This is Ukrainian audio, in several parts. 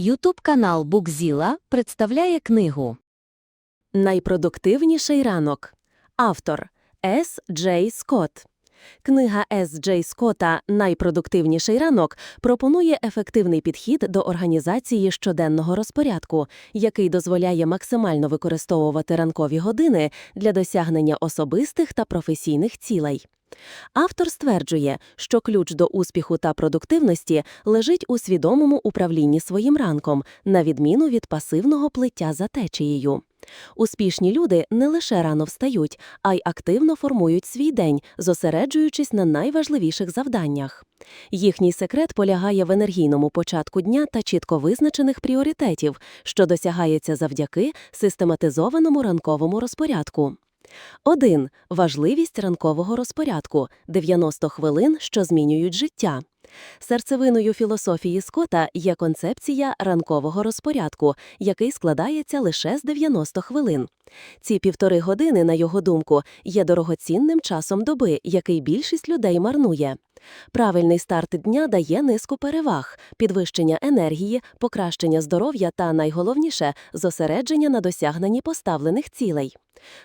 Ютуб канал Букзіла представляє книгу Найпродуктивніший ранок. Автор С. Джей Скотт. Книга С. Джей Скотта Найпродуктивніший ранок пропонує ефективний підхід до організації щоденного розпорядку, який дозволяє максимально використовувати ранкові години для досягнення особистих та професійних цілей. Автор стверджує, що ключ до успіху та продуктивності лежить у свідомому управлінні своїм ранком, на відміну від пасивного плиття за течією. Успішні люди не лише рано встають, а й активно формують свій день, зосереджуючись на найважливіших завданнях. Їхній секрет полягає в енергійному початку дня та чітко визначених пріоритетів, що досягається завдяки систематизованому ранковому розпорядку. 1. Важливість ранкового розпорядку 90 хвилин, що змінюють життя. Серцевиною філософії Скотта є концепція ранкового розпорядку, який складається лише з 90 хвилин. Ці півтори години, на його думку, є дорогоцінним часом доби, який більшість людей марнує. Правильний старт дня дає низку переваг: підвищення енергії, покращення здоров'я та, найголовніше, зосередження на досягненні поставлених цілей.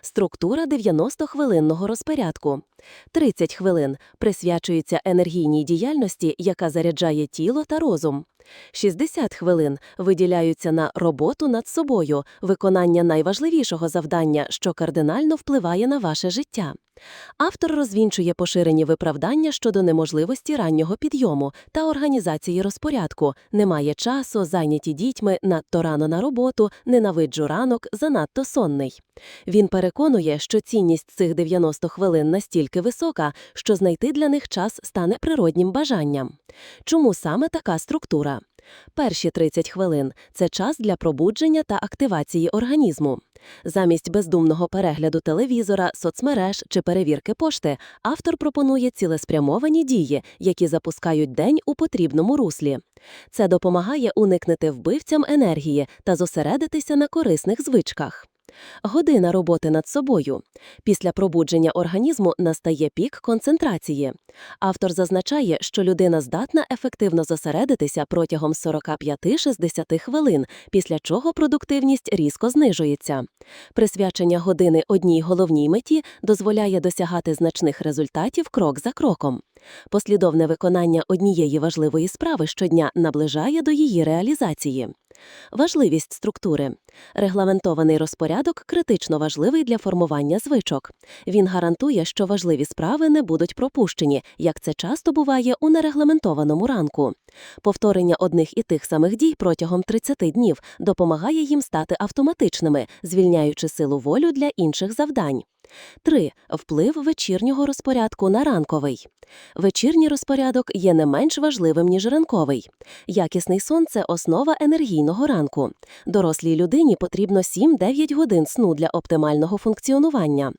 Структура 90-хвилинного розпорядку. 30 хвилин присвячується енергійній діяльності, яка заряджає тіло та розум. 60 хвилин виділяються на роботу над собою, виконання найважливішого завдання, що кардинально впливає на ваше життя. Автор розвінчує поширені виправдання щодо неможливості раннього підйому та організації розпорядку. Немає часу, зайняті дітьми, надто рано на роботу, ненавиджу ранок, занадто сонний. Він переконує, що цінність цих 90 хвилин настільки висока, що знайти для них час стане природнім бажанням. Чому саме така структура? Перші 30 хвилин це час для пробудження та активації організму. Замість бездумного перегляду телевізора, соцмереж чи перевірки пошти автор пропонує цілеспрямовані дії, які запускають день у потрібному руслі. Це допомагає уникнути вбивцям енергії та зосередитися на корисних звичках. Година роботи над собою. Після пробудження організму настає пік концентрації. Автор зазначає, що людина здатна ефективно зосередитися протягом 45-60 хвилин, після чого продуктивність різко знижується. Присвячення години одній головній меті дозволяє досягати значних результатів крок за кроком. Послідовне виконання однієї важливої справи щодня наближає до її реалізації. Важливість структури. Регламентований розпорядок критично важливий для формування звичок. Він гарантує, що важливі справи не будуть пропущені, як це часто буває у нерегламентованому ранку. Повторення одних і тих самих дій протягом 30 днів допомагає їм стати автоматичними, звільняючи силу волю для інших завдань. 3. Вплив вечірнього розпорядку на ранковий. Вечірній розпорядок є не менш важливим, ніж ранковий. Якісний сон – це основа енергійного ранку. Дорослій людині потрібно 7-9 годин сну для оптимального функціонування.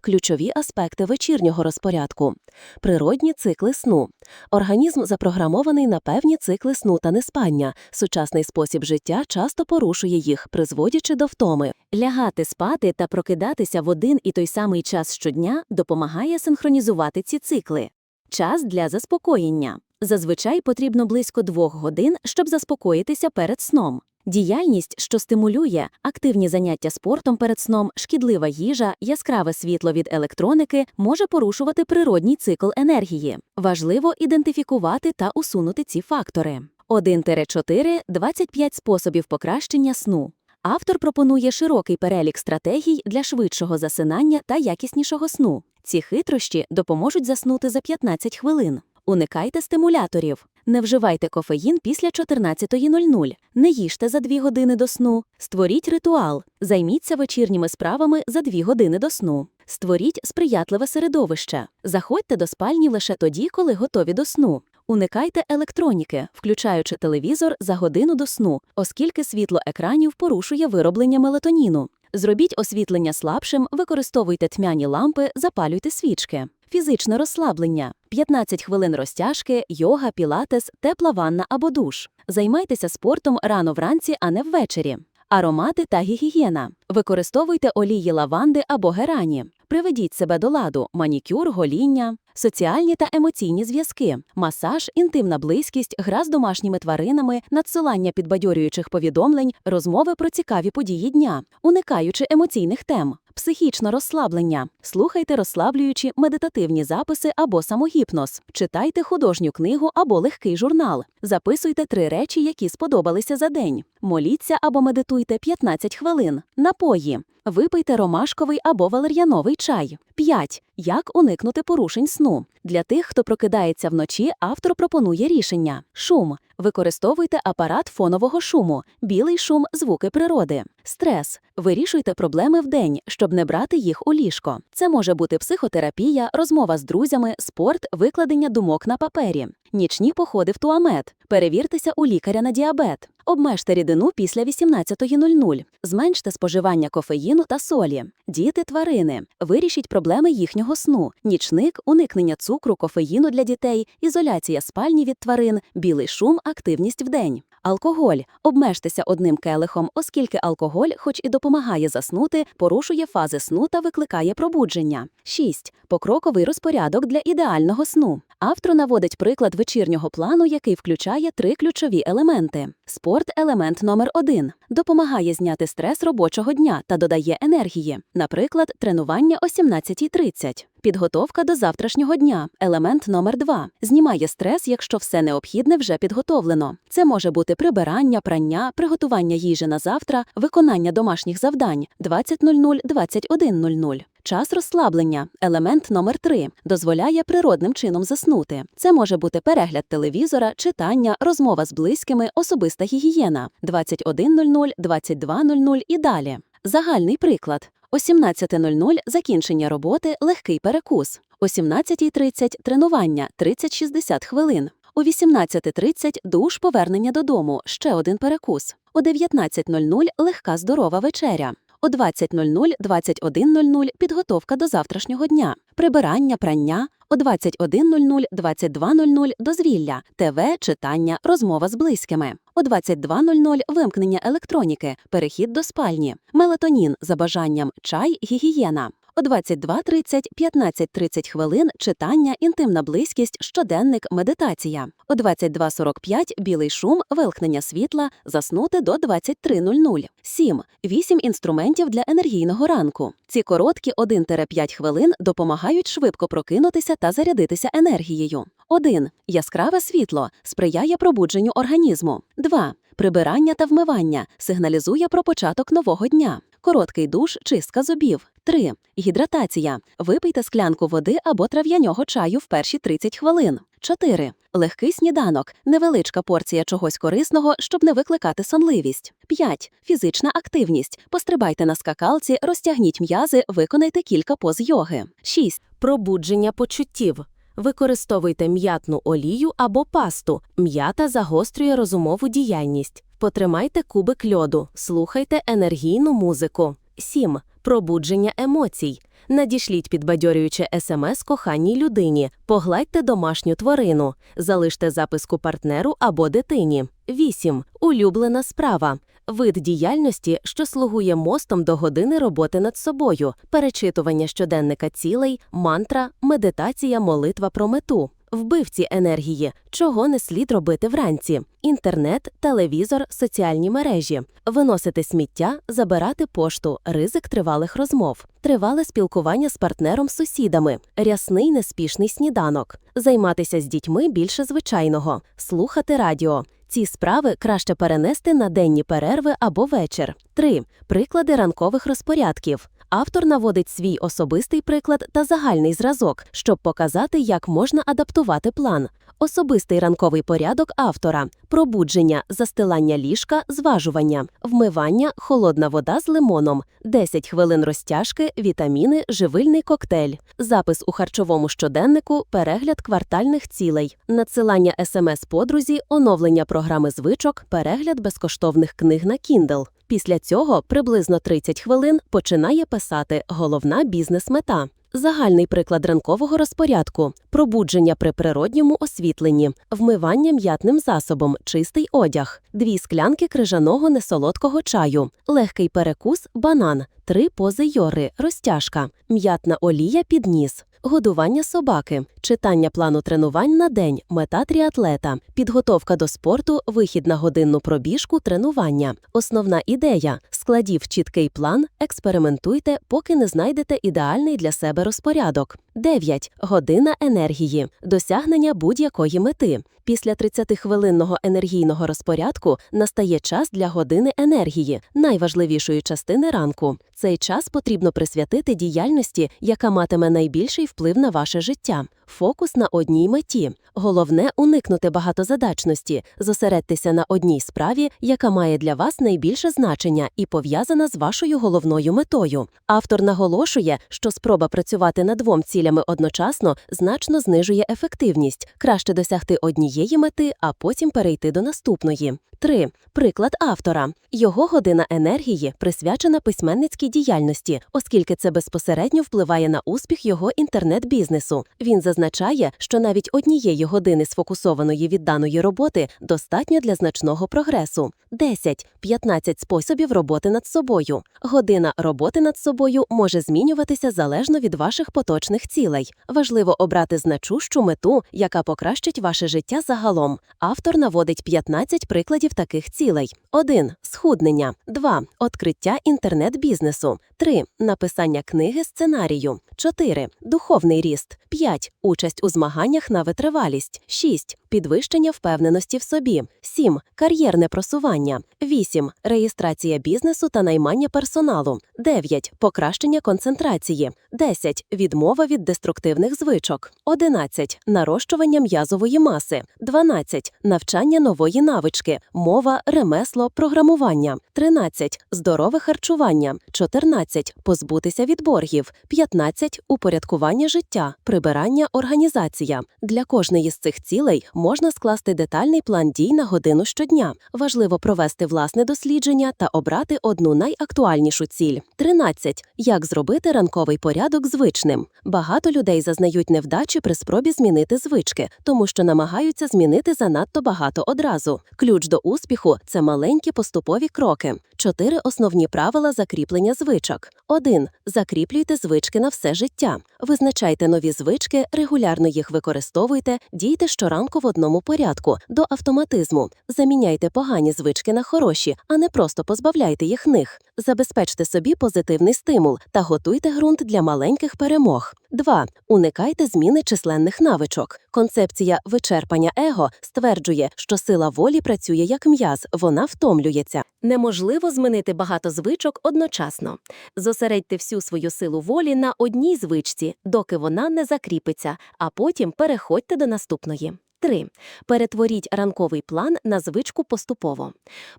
Ключові аспекти вечірнього розпорядку. Природні цикли сну. Організм запрограмований на певні цикли сну та неспання. Сучасний спосіб життя часто порушує їх, призводячи до втоми. Лягати спати та прокидатися в один і той самий час щодня допомагає синхронізувати ці цикли. Час для заспокоєння. Зазвичай потрібно близько двох годин, щоб заспокоїтися перед сном. Діяльність, що стимулює, активні заняття спортом перед сном, шкідлива їжа, яскраве світло від електроники може порушувати природній цикл енергії. Важливо ідентифікувати та усунути ці фактори. 1-4 – 25 способів покращення сну. Автор пропонує широкий перелік стратегій для швидшого засинання та якіснішого сну. Ці хитрощі допоможуть заснути за 15 хвилин. Уникайте стимуляторів. Не вживайте кофеїн після 14.00. Не їжте за 2 години до сну. Створіть ритуал. Займіться вечірніми справами за 2 години до сну. Створіть сприятливе середовище. Заходьте до спальні лише тоді, коли готові до сну. Уникайте електроніки, включаючи телевізор за годину до сну, оскільки світло екранів порушує вироблення мелатоніну. Зробіть освітлення слабшим, використовуйте тьмяні лампи, запалюйте свічки. Фізичне розслаблення, 15 хвилин розтяжки, йога, пілатес, тепла ванна або душ. Займайтеся спортом рано вранці, а не ввечері. Аромати та гігієна. Використовуйте олії лаванди або герані. Приведіть себе до ладу, манікюр, гоління. соціальні та емоційні зв'язки, масаж, інтимна близькість, гра з домашніми тваринами, надсилання підбадьорюючих повідомлень, розмови про цікаві події дня, уникаючи емоційних тем. Психічне розслаблення. Слухайте розслаблюючі медитативні записи або самогіпноз. Читайте художню книгу або легкий журнал. Записуйте три речі, які сподобалися за день. Моліться або медитуйте 15 хвилин. Напої. Випийте ромашковий або валер'яновий чай. 5. Як уникнути порушень сну? Для тих, хто прокидається вночі, автор пропонує рішення. Шум. Використовуйте апарат фонового шуму, білий шум, звуки природи. Стрес. Вирішуйте проблеми вдень, щоб не брати їх у ліжко. Це може бути психотерапія, розмова з друзями, спорт, викладення думок на папері. Нічні походи в туамет. Перевіртеся у лікаря на діабет. Обмежте рідину після 18.00. Зменште споживання кофеїну та солі. Діти тварини. Вирішіть проблеми їхнього сну. Нічник, уникнення цукру, кофеїну для дітей, ізоляція спальні від тварин, білий шум, активність вдень. Алкоголь. Обмежтеся одним келихом, оскільки алкоголь, хоч і допомагає заснути, порушує фази сну та викликає пробудження. 6. Покроковий розпорядок для ідеального сну. Автор наводить приклад вечірнього плану, який включає три ключові елементи. Спорт елемент номер один допомагає зняти стрес робочого дня та додає енергії. Наприклад, тренування о 17.30. Підготовка до завтрашнього дня елемент номер 2 знімає стрес, якщо все необхідне вже підготовлено. Це може бути прибирання, прання, приготування їжі на завтра, виконання домашніх завдань 20.00, 21.00. Час розслаблення елемент номер 3 дозволяє природним чином заснути. Це може бути перегляд телевізора, читання, розмова з близькими, особиста гігієна 21.00, 22.00 і далі. Загальний приклад. О 17.00 закінчення роботи, легкий перекус. О 17.30 тренування 30-60 хвилин. О 18.30 душ повернення додому, ще один перекус. О 19.00 легка здорова вечеря. О 20.00, 21.00 підготовка до завтрашнього дня, прибирання, прання. О 21.00, 22.00 дозвілля, ТВ, читання, розмова з близькими. О 22.00 вимкнення електроніки, перехід до спальні, мелатонін за бажанням, чай, гігієна. О 22.30, 15-30 хвилин читання, інтимна близькість, щоденник, медитація. О 22.45 білий шум, вилкнення світла, заснути до 23.00. 7. 8 інструментів для енергійного ранку. Ці короткі 1-5 хвилин допомагають швидко прокинутися та зарядитися енергією. 1. Яскраве світло сприяє пробудженню організму. 2. Прибирання та вмивання сигналізує про початок нового дня. Короткий душ, чистка зубів. 3. Гідратація. Випийте склянку води або трав'яного чаю в перші 30 хвилин. 4. Легкий сніданок. Невеличка порція чогось корисного, щоб не викликати сонливість. 5. Фізична активність. Пострибайте на скакалці, розтягніть м'язи, виконайте кілька поз йоги. 6. Пробудження почуттів. Використовуйте м'ятну олію або пасту. М'ята загострює розумову діяльність. Потримайте кубик льоду, слухайте енергійну музику. 7. Пробудження емоцій. Надішліть підбадьорююче смс коханій людині, погладьте домашню тварину, залиште записку партнеру або дитині. 8. Улюблена справа. Вид діяльності, що слугує мостом до години роботи над собою, перечитування щоденника цілей, мантра, медитація, молитва про мету. Вбивці енергії, чого не слід робити вранці: інтернет, телевізор, соціальні мережі, виносити сміття, забирати пошту, ризик тривалих розмов, тривале спілкування з партнером сусідами, рясний неспішний сніданок, займатися з дітьми більше звичайного, слухати радіо. Ці справи краще перенести на денні перерви або вечір. 3. Приклади ранкових розпорядків. Автор наводить свій особистий приклад та загальний зразок, щоб показати, як можна адаптувати план. Особистий ранковий порядок автора: пробудження, застилання ліжка, зважування, вмивання, холодна вода з лимоном, 10 хвилин розтяжки, вітаміни, живильний коктейль, запис у харчовому щоденнику, перегляд квартальних цілей, надсилання смс подрузі, оновлення програми звичок, перегляд безкоштовних книг на Kindle. Після цього приблизно 30 хвилин починає писати головна бізнес-мета. Загальний приклад ранкового розпорядку: пробудження при природньому освітленні, вмивання м'ятним засобом, чистий одяг, дві склянки крижаного несолодкого чаю, легкий перекус, банан, три пози йори, розтяжка, м'ятна олія під ніс, Годування собаки, читання плану тренувань на день, мета тріатлета, підготовка до спорту, вихід на годинну пробіжку, тренування. Основна ідея – складів чіткий план, експериментуйте, поки не знайдете ідеальний для себе розпорядок. 9. Година енергії. Досягнення будь-якої мети. Після 30-хвилинного енергійного розпорядку настає час для години енергії, найважливішої частини ранку. Цей час потрібно присвятити діяльності, яка матиме найбільший вплив на ваше життя. Фокус на одній меті. Головне уникнути багатозадачності, зосередьтеся на одній справі, яка має для вас найбільше значення і пов'язана з вашою головною метою. Автор наголошує, що спроба працювати над двом цілями одночасно значно знижує ефективність, краще досягти однієї мети, а потім перейти до наступної. 3. Приклад автора. Його година енергії присвячена письменницькій діяльності, оскільки це безпосередньо впливає на успіх його інтернет-бізнесу. Він зазначає, що навіть однієї години сфокусованої відданої роботи достатньо для значного прогресу. 10. 15 способів роботи над собою. Година роботи над собою може змінюватися залежно від ваших поточних цілей. Важливо обрати значущу мету, яка покращить ваше життя загалом. Автор наводить 15 прикладів таких цілей: 1. Схуднення, 2. Откриття інтернет-бізнесу, 3. Написання книги сценарію, 4. Духовний ріст, 5. Участь у змаганнях на витривалість, 6. Підвищення впевненості в собі, 7. Кар'єрне просування, 8. Реєстрація бізнесу та наймання персоналу, 9. Покращення концентрації, 10. Відмова від деструктивних звичок, 11. Нарощування м'язової маси, 12. Навчання нової навички, мова, ремесло, програмування, 13. Здорове харчування, 14. Позбутися від боргів, 15. Упорядкування життя, прибирання, організація. Для кожної з цих цілей можна скласти детальний план дій на годину щодня. Важливо провести власне дослідження та обрати одну найактуальнішу ціль. 13. Як зробити ранковий порядок звичним. Багато людей зазнають невдачі при спробі змінити звички, тому що намагаються змінити занадто багато одразу. Ключ до успіху це маленькі поступові кроки. Чотири основні правила закріплення звичок. 1. Закріплюйте звички на все життя. Визначайте нові звички, регулярно їх використовуйте, дійте щоранку в одному порядку, до автоматизму. Заміняйте погані звички на хороші, а не просто позбавляйте їх них. Забезпечте собі позитивний стимул та готуйте ґрунт для маленьких перемог. 2. Уникайте зміни численних навичок. Концепція вичерпання его стверджує, що сила волі працює як м'яз, вона втомлюється. Неможливо змінити багато звичок одночасно. Зосередьте всю свою силу волі на одній звичці, доки вона не закріпиться, а потім переходьте до наступної. 3. Перетворіть ранковий план на звичку поступово.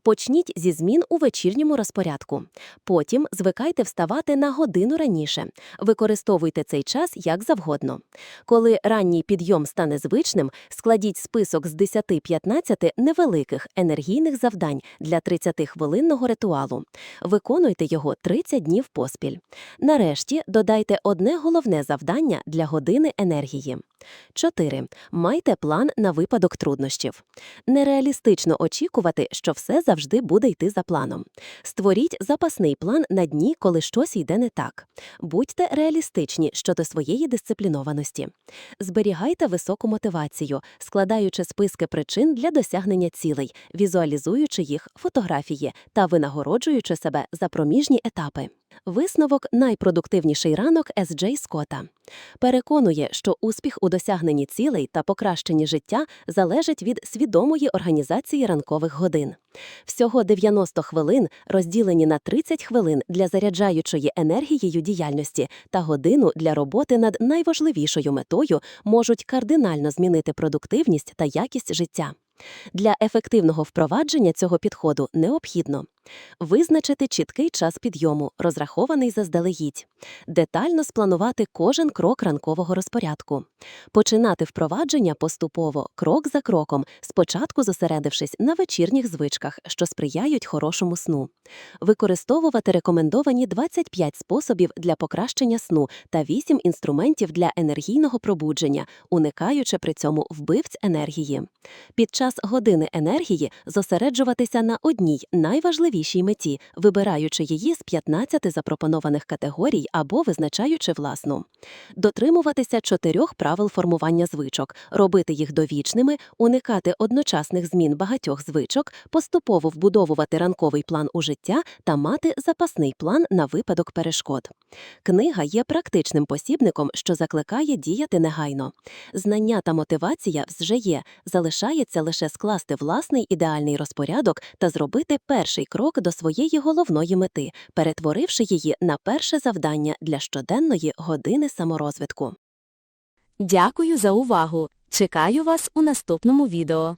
Почніть зі змін у вечірньому розпорядку. Потім звикайте вставати на годину раніше. Використовуйте цей час як завгодно. Коли ранній підйом стане звичним, складіть список з 10-15 невеликих енергійних завдань для 30-хвилинного ритуалу. Виконуйте його 30 днів поспіль. Нарешті додайте одне головне завдання для години енергії. 4. Майте план на випадок труднощів. Нереалістично очікувати, що все завжди буде йти за планом. Створіть запасний план на дні, коли щось йде не так. Будьте реалістичні щодо своєї дисциплінованості. Зберігайте високу мотивацію, складаючи списки причин для досягнення цілей, візуалізуючи їх фотографії та винагороджуючи себе за проміжні етапи. Висновок найпродуктивніший ранок С.Джей Скотта. Переконує, що успіх у досягненні цілей та покращенні життя залежить від свідомої організації ранкових годин. Всього 90 хвилин розділені на 30 хвилин для заряджаючої енергією діяльності та годину для роботи над найважливішою метою можуть кардинально змінити продуктивність та якість життя. Для ефективного впровадження цього підходу необхідно визначити чіткий час підйому, розрахований заздалегідь, детально спланувати кожен крок ранкового розпорядку, починати впровадження поступово, крок за кроком, спочатку зосередившись на вечірніх звичках, що сприяють хорошому сну, використовувати рекомендовані 25 способів для покращення сну та 8 інструментів для енергійного пробудження, уникаючи при цьому вбивць енергії. Під час години енергії зосереджуватися на одній найважливішій найважливішій меті, вибираючи її з 15 запропонованих категорій або визначаючи власну. Дотримуватися чотирьох правил формування звичок, робити їх довічними, уникати одночасних змін багатьох звичок, поступово вбудовувати ранковий план у життя та мати запасний план на випадок перешкод. Книга є практичним посібником, що закликає діяти негайно. Знання та мотивація вже є, залишається лише скласти власний ідеальний розпорядок та зробити перший крок до своєї головної мети, перетворивши її на перше завдання для щоденної години саморозвитку. Дякую за увагу. Чекаю вас у наступному відео.